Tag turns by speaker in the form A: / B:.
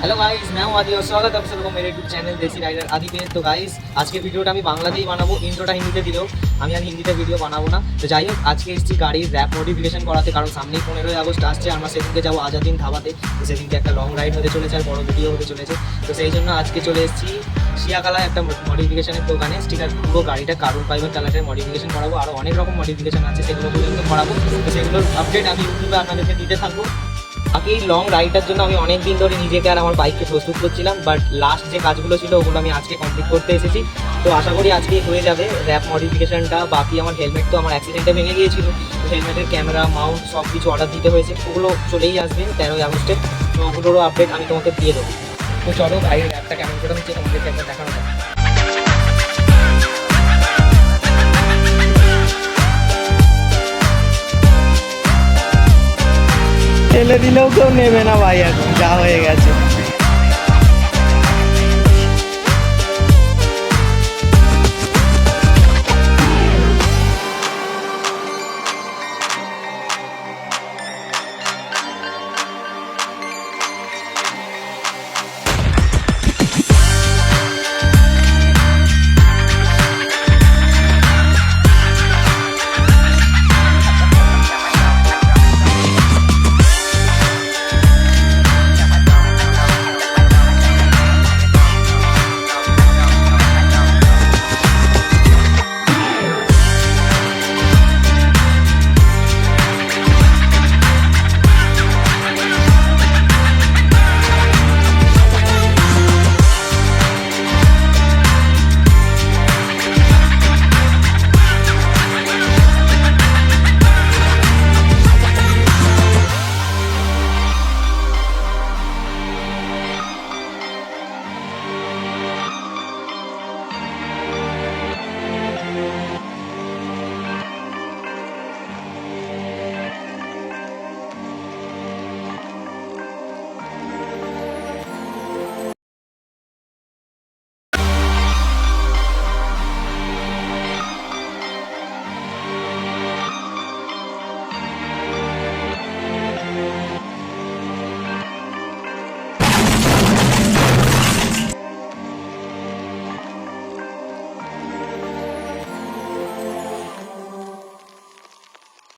A: Hello guys ma'am আদি স্বাগত আমি সরকম মেরে YouTube channel Desi rider Adi page তো গাইস আজকে ভিডিওটা আমি বাংলাতেই বানাবো ইন্ট্রোটা হিন্দিতে দিলেও। আমি আর হিন্দিতে ভিডিও বানাবো না। তো যাই হোক, আজকে এসেছি গাড়ির র্যাপ মডিফিকেশন করাতে, কারণ সামনেই পনেরোই আগস্ট আসছে, আমরা সেদিনকে যাব আজাদিন ধাবাতে। তো সেদিনকে একটা লং রাইড হতে চলেছে আর বড় ভিডিও হতে চলেছে। তো সেই জন্য আজকে চলে এসেছি শিয়াকালায় একটা মডিফিকেশনের দোকানে। স্টিকার পুরো গাড়িটা কার্বন ফাইবার কালারের মডিফিকেশন করাবো। আরও অনেক রকম মডিফিকেশন আছে, সেগুলো পর্যন্ত করাবো। তো সেগুলোর আপডেট আমি ইউটিউবে আপনাদেরকে দিতে থাকব। বাকি এই লং রাইডটার জন্য আমি অনেক দিন ধরে নিজেকে আর আমার বাইককে প্রস্তুত করছিলাম বাট লাস্ট যে কাজগুলো ছিল ওগুলো আমি আজকে কমপ্লিট করতে এসেছি। তো আশা করি আজকেই হয়ে যাবে র্যাপ মডিফিকেশনটা বাকি আমার হেলমেট তো আমার অ্যাক্সিডেন্টে ভেঙে গিয়েছিল। হেলমেটের ক্যামেরা মাউন্ট সব কিছু অর্ডার দিতে হয়েছে, ওগুলো চলেই আসবে তেরোই আগস্টে। তো ওগুলোরও আপডেট আমি তোমাকে দিয়ে দেবো। তো চলো গাড়ির র্যাপটা কেমন করে হচ্ছে তোমাদেরকে একবার দেখানো
B: ঠেলে দিলেও কেউ নেবে না ভাই এখন যা হয়ে গেছে।